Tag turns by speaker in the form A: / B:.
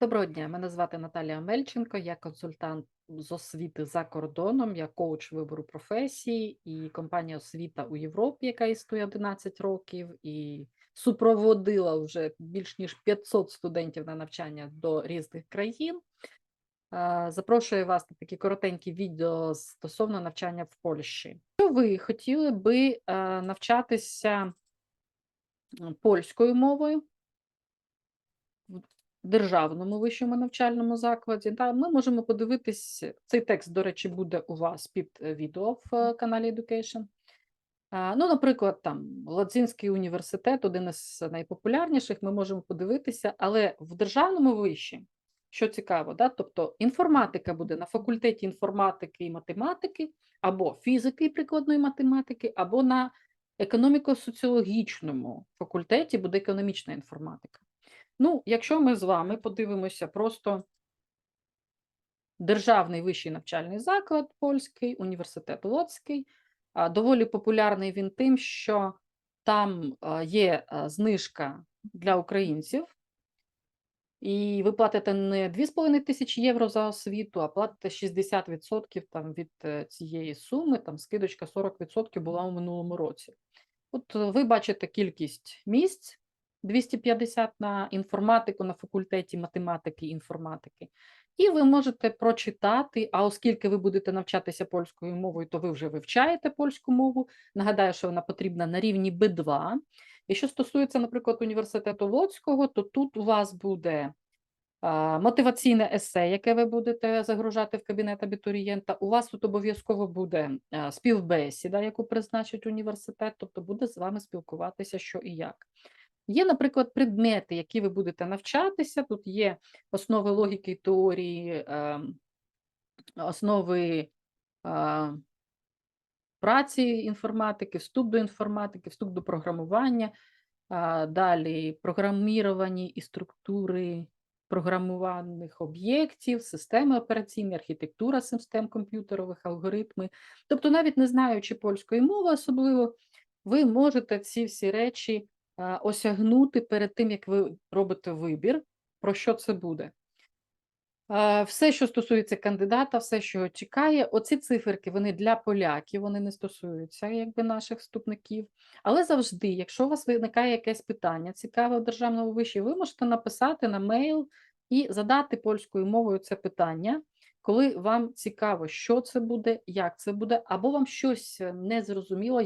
A: Доброго дня, мене звати Наталія Мельченко, я консультант з освіти за кордоном, я коуч вибору професії і компанія освіта у Європі, яка існує 11 років, і супроводила вже більш ніж 500 студентів на навчання до різних країн. Е, Запрошую вас на такі коротенькі відео стосовно навчання в Польщі. Якщо ви хотіли би е, навчатися польською мовою, державному вищому навчальному закладі. Да, ми можемо подивитись, цей текст, до речі, буде у вас під е, відео в е, каналі Education. Ну, наприклад, там Ладзинський університет, один із найпопулярніших, ми можемо подивитися, але в державному виші, що цікаво, да, тобто інформатика буде на факультеті інформатики і математики, або фізики і прикладної математики, або на економіко-соціологічному факультеті буде економічна інформатика. Ну, якщо ми з вами подивимося просто державний вищий навчальний заклад польський, університет Лоцький, доволі популярний він тим, що там є знижка для українців, і ви платите не 2,5 тисячі євро за освіту, а платите 60% там від е, цієї суми, там скидочка 40% була у минулому році. От ви бачите кількість місць 250 на інформатику на факультеті математики і інформатики. І ви можете прочитати, а оскільки ви будете навчатися польською мовою, то ви вже вивчаєте польську мову. Нагадаю, що вона потрібна на рівні Б2. І що стосується, наприклад, університету Лоцького, то тут у вас буде мотиваційне есе, яке ви будете загружати в кабінет абітурієнта. У вас тут обов'язково буде співбесіда, яку призначить університет, тобто буде з вами спілкуватися, що і як. Є, наприклад, предмети, які ви будете навчатися. Тут є основи логіки теорії, ем, основи праці інформатики, вступ до інформатики, вступ до програмування, далі програміровані і структури програмуваних об'єктів, системи операційні, архітектура систем комп'ютерових, алгоритми. Тобто, навіть не знаючи польської мови особливо, ви можете ці всі речі осягнути перед тим, як ви робите вибір, про що це буде. Е, Все, що стосується кандидата, все, що чекає, оці циферки вони для поляків, вони не стосуються якби наших вступників. Але завжди, якщо у вас виникає якесь питання цікаве в державному виші, ви можете написати на мейл і задати польською мовою це питання, коли вам цікаво, що це буде, як це буде, або вам щось незрозуміло,